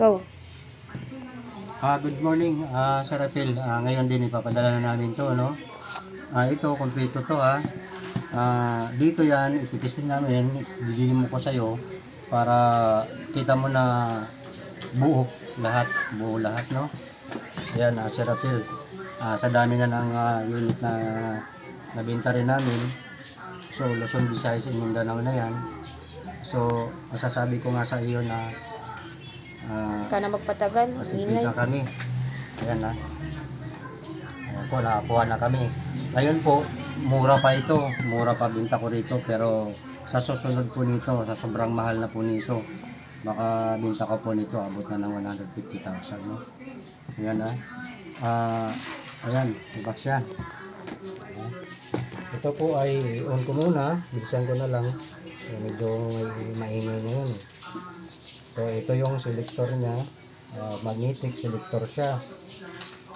Go. Ah, good morning, ah, Sir Rapil. Ah, ngayon din ipapadala na namin to, no? Ah, ito, kompleto to, ha. Ah, dito yan, ititestin namin, didilim mo ko sa'yo para kita mo na buo lahat, buo lahat, no? Ayan, ah, Sir Rapil. Ah, sa dami na ng ah, unit na nabenta rin namin. So, Luzon, Visayas, Mindanao na yan. So, masasabi ko nga sa iyo na ah, Ka na magpatagal. Ingay. Masipika kami. Ayan na. Ayan po, nakakuha na kami. Ngayon po, mura pa ito. Mura pa binta ko rito. Pero sa susunod po nito, sa sobrang mahal na po nito, baka binta ko po nito, abot na ng 150,000. No? Ayan na. Ah, ayan, ibak siya. Ayan. Ito po ay on ko muna. Bilisan ko na lang. Medyo maingay na yun. eh. So, ito yung selector niya. Ah, magnetic selector siya.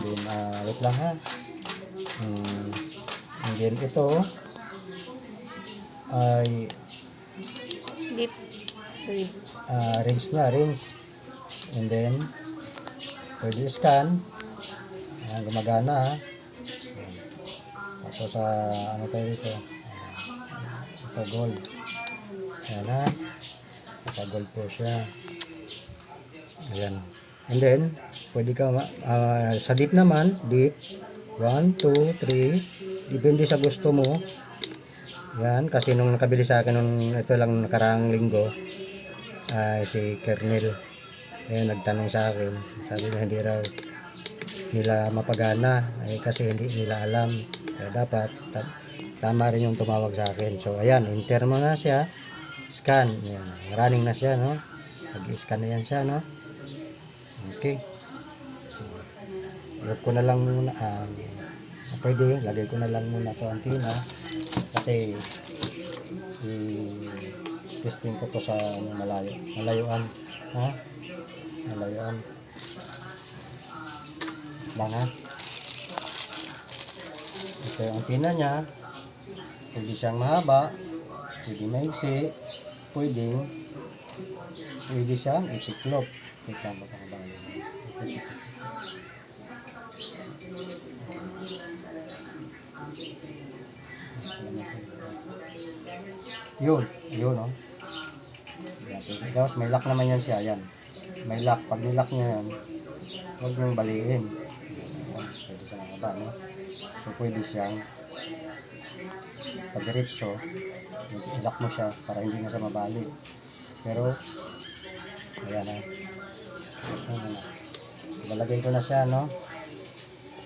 Then, ah, wait lang ha. Hmm, and then ito ay Deep. Uy. ah, range niya, range. And then, pwede scan. Ayan, gumagana ha. Ayan. Tapos, ah, ano tayo dito? Ah, ito, gold. Ayan ha. Gold po siya. Ayan. And then, pwede ka, ah, sa deep naman, deep, 1, 2, 3, depende sa gusto mo. Yan, kasi nung nakabili sa akin nung ito lang nakaraang linggo, ay si Kernel, ayun, nagtanong sa akin, sabi niya hindi raw nila mapagana, ay kasi hindi nila alam. Kaya dapat, ta- tama rin yung tumawag sa akin. So, ayan, enter mo na siya, scan, yan, running na siya, no? Nag-scan na yan siya, no? Okay. Load ko na lang muna. ah, pwede, lagay ko na lang muna to antina. Kasi i-testing ko to sa ano, malayo. Malayuan. Ha? Malayuan. Lang ha? Ito yung antina niya. Pwede siyang mahaba. Pwede maiksi. Pwede pwede siyang itiklop. Kita mo kang bang Yun, yun oh. Yan. Tapos may lock naman yan siya, yan. May lock, pag nilock niya yan, huwag niyong baliin. Nakaba, no? So, pwede siyang pag diretso, i-lock mo siya para hindi na siya mabali. Pero, ayan na. So, ko na siya, no?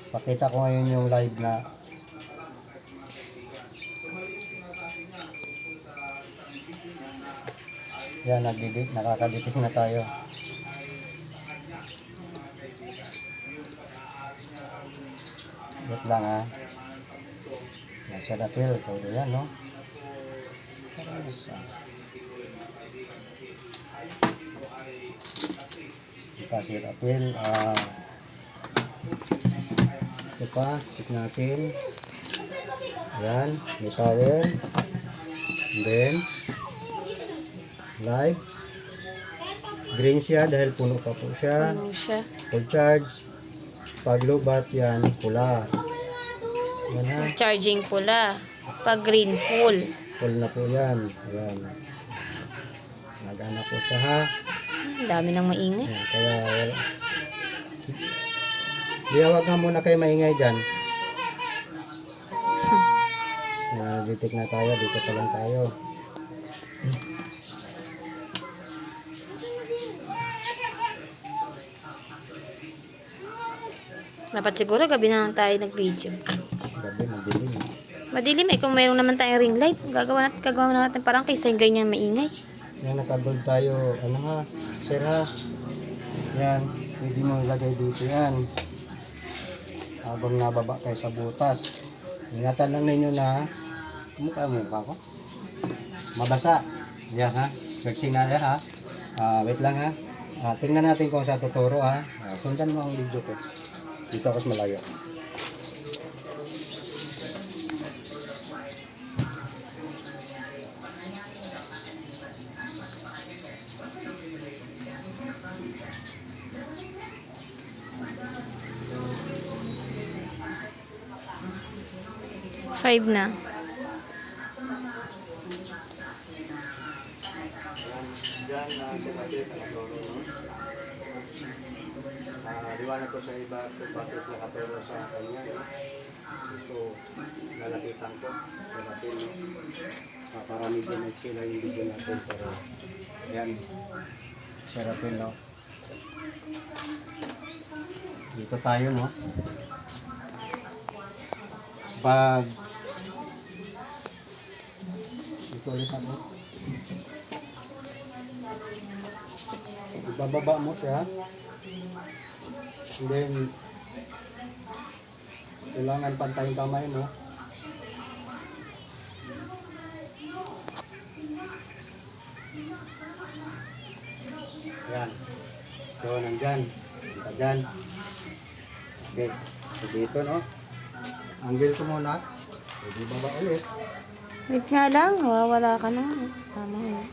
Pakita ko ngayon yung live na Yan, nagdidit, nakakaditik na tayo. Wait lang ha. Nasa dapil, todo yan, no? Sa. Kasi dapil, ah... ito pa, check natin. Yan, may power. And then, live. Green siya dahil puno pa po siya. Siya? Full charge. Pag low bat yan, pula. Yan ha. Charging pula. Pag green, full. Full na po yan. Ayan. Nagana po siya ha. Ang dami nang maingay. Ayan, kaya wala. Di wag nga muna kayo maingay dyan. Uh, detect na tayo. Dito pa lang tayo. Dapat siguro gabi na lang tayo nag-video. Madilim. Eh. Kung mayroon naman tayong ring light, gagawa natin, gagawa natin parang kaysa yung ganyan maingay. Yan, nakagold tayo. Ano ha? Sir ha? Yan. Pwede mo ilagay dito yan. Habang nababa kayo sa butas. Ingatan lang ninyo na mukha mukha ko. Mabasa. Yan ha. Searching na yan ha. Ah, wait lang ha. Ah, tingnan natin kung sa tuturo ha. Ah, sundan mo ang video ko. Dito ako sa malayo. Five na. Na liwanag ko sa iba bakit nakatulong sa kanya? So, lalapitan ko, lalapitan, no? Ah, para medyo sila yung video natin, pero, ayan, Serapin, no? Dito tayo, no? Pag, ulit ako. Ibababa mo siya. And then, kailangan pantay yung kamay mo. Yan. So, nandyan. Kita dyan. Okay. So, dito, no? Angle ko muna. Pwede baba ulit. Wait nga lang, mawawala ka na. Tama yun.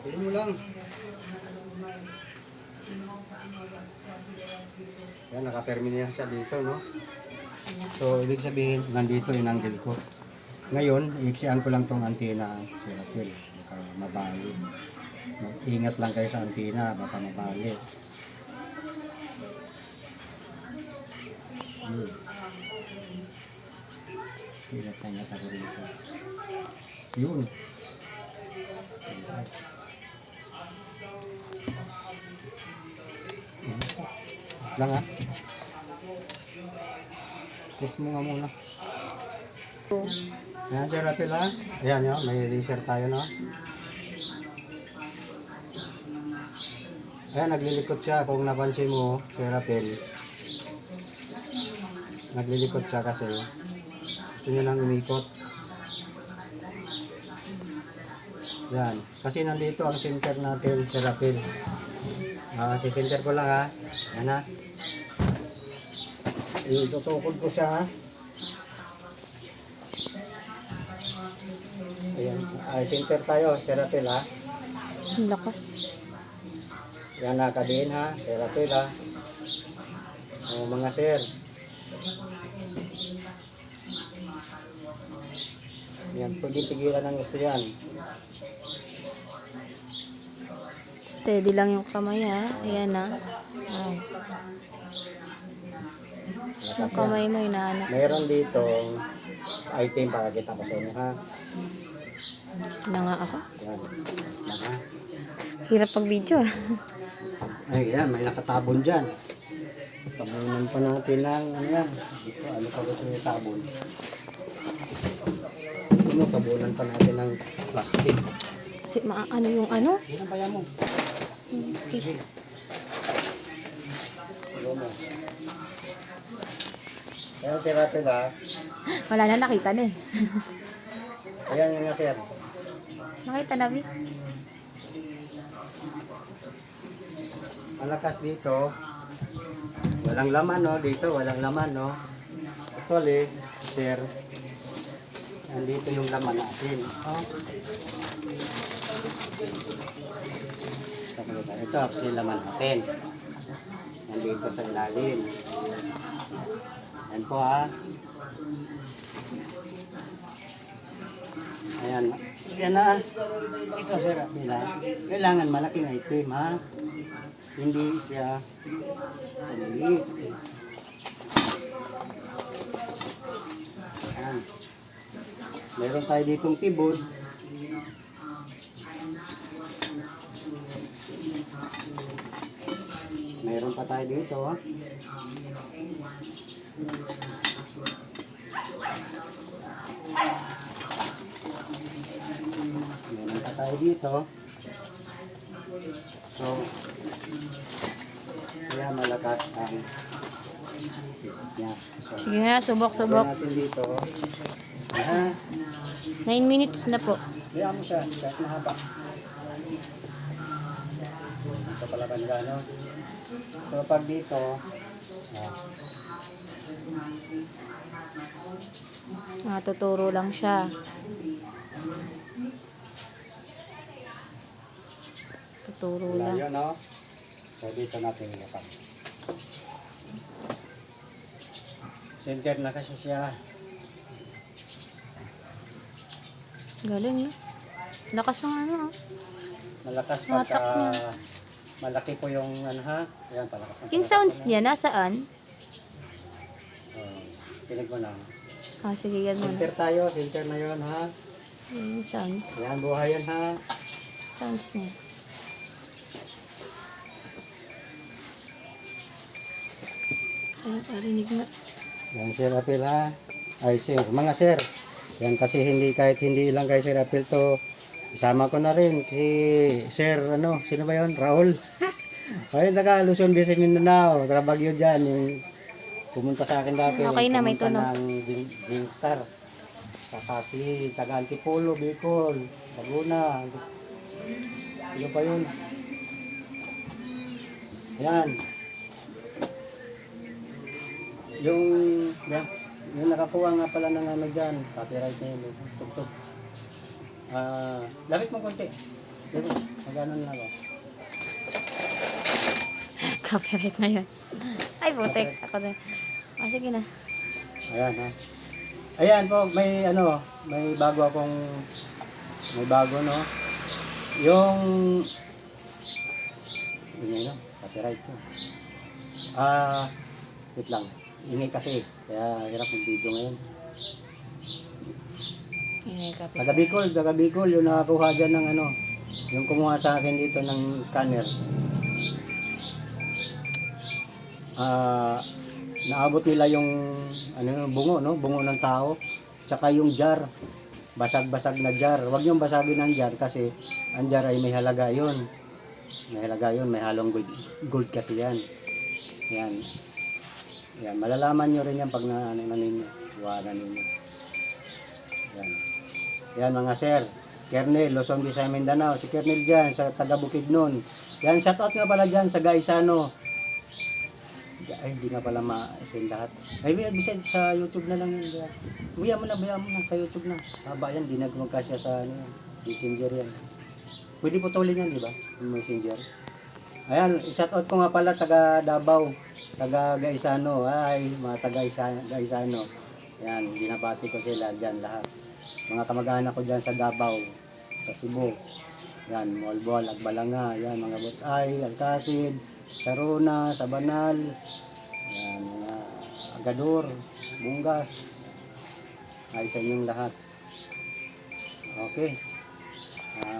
Pwede mo lang. Yan, nakapermine siya dito, no? So, ibig sabihin, nandito yung angle ko. Ngayon, iiksian ko lang tong antena, si Raquel. Baka mabali. Ingat lang kayo sa antena, baka mabali. Ingat na ingat ako rito. Yun. Lang ha. Kiss mo nga muna. Ayan, Sir Rafael ha. Ayan yun, may laser tayo no. Ayan, naglilikot siya. Kung napansin mo, Sir Rafael. Naglilikot siya kasi gusto niya nang umikot. Yan. Kasi nandito ang center natin, Sir Rafael. Ah, si center ko lang ha. Yan ha. Itutukod ko siya ha. Ayan. Ay, center tayo, Sir Rafael ha. Lakas. Yan na, kabihin ha. Rafael ha. O, mga sir. Yan, pwede pigilan ng gusto yan. Steady lang yung kamay ha. Ayan na. Wow. Yung kamay mo inaano. Meron dito item para kita ko sa inyo ha. Gusto na nga ako. Yan. Ha. Hirap pag video ah. Ay, yan, may nakatabon dyan. Tabunan pa natin ng, ano yan, dito, ano pa gusto niyo tabon? Ano, tabunan pa natin ng plastic. Kasi maano yung ano? Yan ang bayan mo. Mo? Ayan si Ratel ha. Wala na nakita na eh. Ayan yung nga sir. Nakita na Bi. Malakas dito. Walang laman no, dito walang laman no. Actually, sir, nandito yung laman natin. Oh. Ito, kasi laman natin. Nandito sa ilalim. Ayan po ha. Ayan. Ayan na. Ito sir, Abila. Kailangan malaking item ha. Hindi siya pumili. Ayan. Meron tayo ditong tibod. Meron pa tayo dito. ha. Meron pa tayo dito. So, kaya malakas ang niya. So, Sige nga, subok, subok. natin dito. Ha? 9 minutes na po. Kaya mo siya, kahit mahaba. Ito pala kanila, no? So, pag dito, ah, Natuturo lang siya. Tuturo lang. yun, no? So, dito natin ilapag. Center na kasi siya. Galing, no? Lakas ng ano, ah. Malakas Mga pagka niya. malaki po yung ano ha. Ayan, palakas ng Yung palakas sounds na. niya, nasaan? Oh, pinig mo lang. Ah, sige, yan muna. Filter tayo, filter na yun ha. Yung sounds. Ayan, buhay yan ha. Sounds niya. Ay, parinig nga. Yan Sir Apil ha. Ay sir, mga sir. Yan kasi hindi kahit hindi lang kay Sir Apil to. Isama ko na rin si Sir ano, sino ba 'yon? Raul. Ay, taga Luzon, Visayas, Mindanao, taga Baguio diyan yung pumunta sa akin dati. Okay na, may tunog. ng Gin- Ginstar. Saka si taga Antipolo, Bicol, Laguna. Ano pa yun? Yan. Yung, yan, yung nakakuha nga pala ng ano dyan, copyright na yun, tugtog. Ah, lapit mo konti. Dito, magano na ako. Copyright na yun. Ay, putek. Ako din. Ah, sige na. Ayan ha. Ayan po, may ano, may bago akong, may bago no. Yung, yun yun, copyright ko. Ah, wait lang. Ingay kasi, kaya hirap ng video ngayon. Yung copy. Taga Bicol, taga Bicol, yung nakakuha dyan ng ano, yung kumuha sa akin dito ng scanner. Ah, naabot nila yung ano yung bungo, no? Bungo ng tao. Tsaka yung jar. Basag-basag na jar. Huwag yung basagin ng jar kasi ang jar ay may halaga yun. May halaga yun, may halong gold, gold kasi yan. Yan. Yan, malalaman nyo rin yan pag na, ano, na ninyo. Iwanan ninyo. Yan. Yan mga sir. Kernel, Luzon, Visayas, Mindanao. Si Kernel dyan, sa taga Bukidnon. Yan, shout out nga pala dyan sa Gaisano. Ay, hindi nga pala ma-send lahat. Ay, bisan sa YouTube na lang yun. Buya mo na, buya mo na, sa YouTube na. Haba yan, di na magkasya sa ano. Messenger yan. Pwede putulin yan, di ba? Messenger. Ayan, shout out ko nga pala taga Davao, taga Gaisano. Ay, mga taga Isa- Gaisano. Yan, binabati ko sila dyan lahat. Mga kamag-anak ko dyan sa Davao, sa Cebu. Yan, Molbol, Agbalanga, yan, mga Butay, Alcacid, Saruna, Sabanal, yan, mga Agador, Bungas. Ay, sa inyong lahat. Okay. Ah,